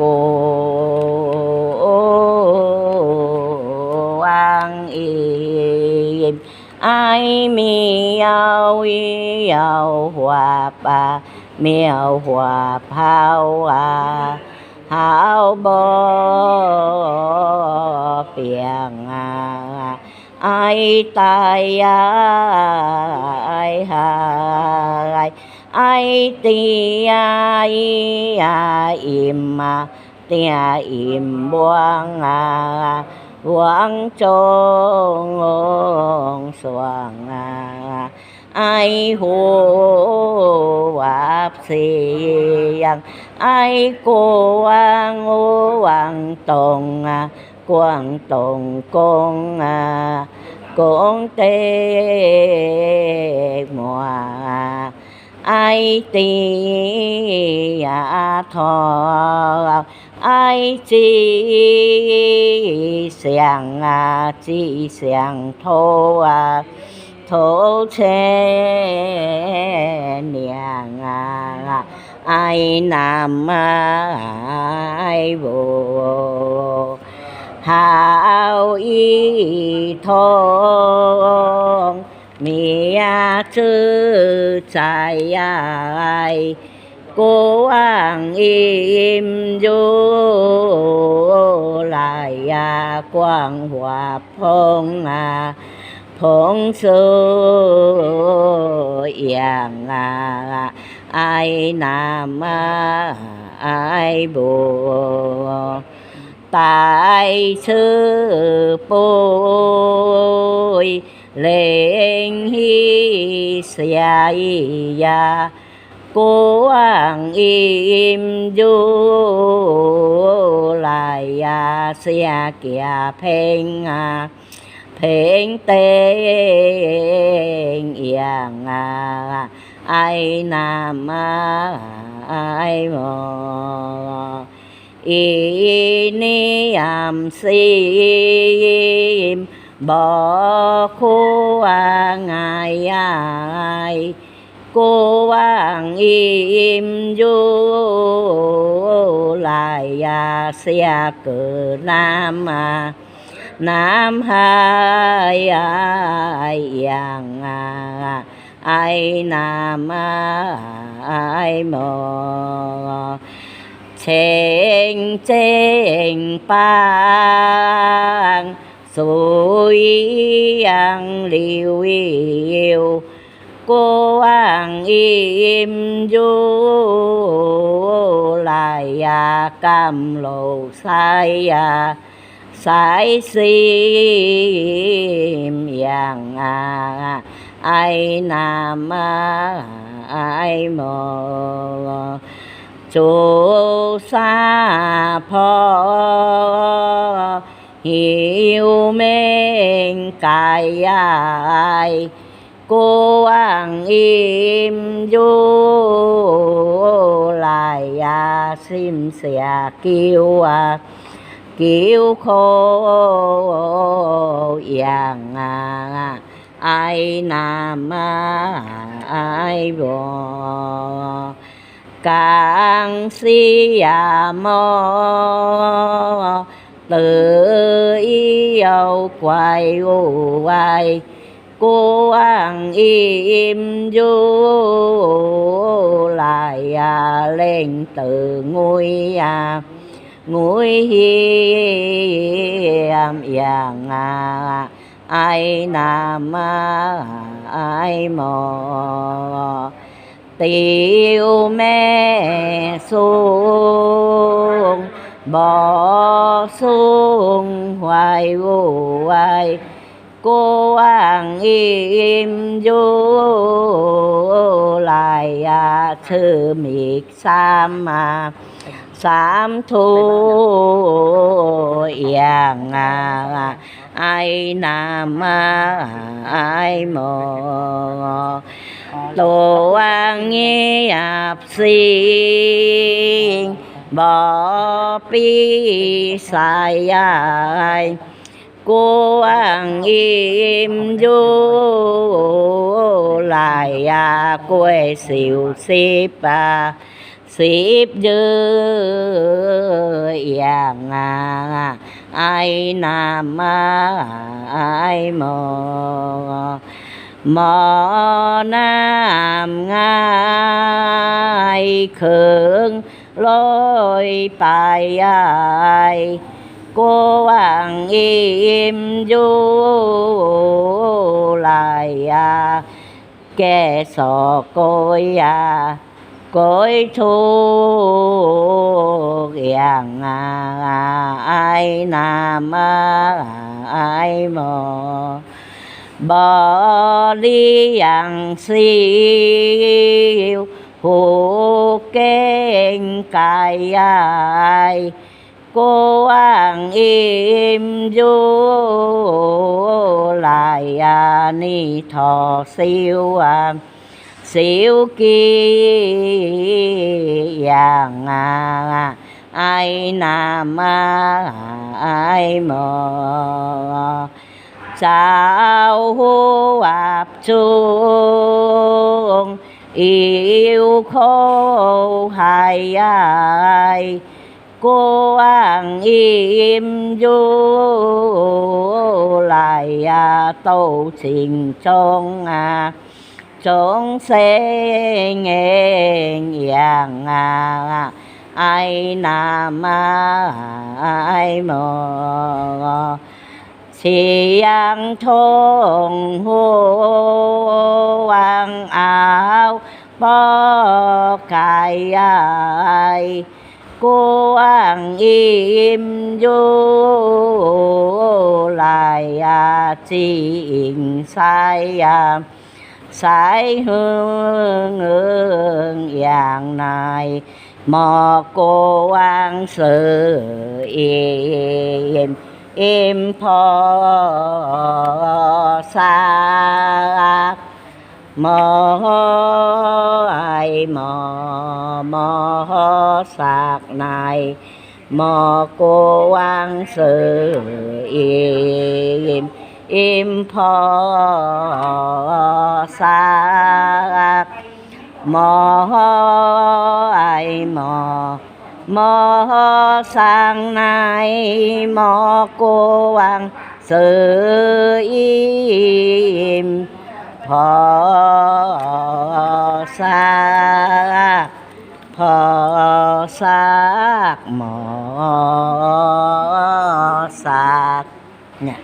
โกวังอิมไอมีเยาวิเยาหัวปาเมียวหัวเผาวาหาวบ่เปียงอาไอตายยายหาย ai ti, ai a im a ti a im, buông a buông trông ông xoang a ai hô vạp xiang ai cô an ô hoàng tùng à quang tùng con à con tê mùa. à 爱的呀，头爱的想啊，只想头啊，头前娘啊，爱那么爱我，好一通。 มีอยากเชื่อใจยายกว่างอิ่มอยู่ลายยากว้างหัวพงอาพงสูอย่างอาไอนามาไอบัตายชื่อปุย เลงฮิสยายากูอังอิมจูลายาเสียเกียเพงอาเพงเตงยังอาไอนามาไอโมอีนิยามซิม bỏ khô à ngài ai? Cô vàng im du lại à xe cử nam à. Nam hai ai yang à ai nam à, ai mô chênh chênh, bang suối ăn liều yêu. Cô ăn im du lại à cam lộ sai à sai sim vàng à ai nam à, ai mò chú sa phò hiểu mến cài ai, cô an im du lại à xin xìa kêu à kêu khô yang à ai nam ai bò càng si à mò tự yêu quay u quay cô ăn im du lại à lên từ ngôi à ngôi hiểm vàng à ai nam à, ai mò. Tiêu mẹ xuống, bỏ อกทรงหวายววายโกว่างอิมโยลายยาเธอมีสามมาสามทูอย่างอาไอนามาไอโมโตวังเงียบสิง ลอยไปยายกวางอิ่มอยู่ลายยาแก่สอกโกยยาโกยทุกอย่างาไอ้นามาไอ้หมอบริยังสิวหูเก่ง กายยายกวางอิ่มอยู่ลายยานี่ทอสิวอะสิวกีอย่างอาไอ้นามาไอ้หมอสาวหัว โหเก้งกายายกว้างอิ่มอยู่ลายานี่ทอสิวสิวกีย่างอาไอนามาไอ้หมอสาวหัวชูง 有苦海哀，观音如来呀、都，度群众，众生扬啊，哀南无、啊，摩、 เสียงทงหัวงอาวบอกกายยายกวางอิ่มอยู่ลายยาจิงสายยามสายหึงเอิงอย่างนายหมอกโกวางเสือเอ็ม เ อ็มพอสากมอไอมอมอสากนายมอโกวางเสืออ็มอ็มพอสากมอไอ หมอสังนายหมอโกวังเสืออิมพอสากพอสากหมอ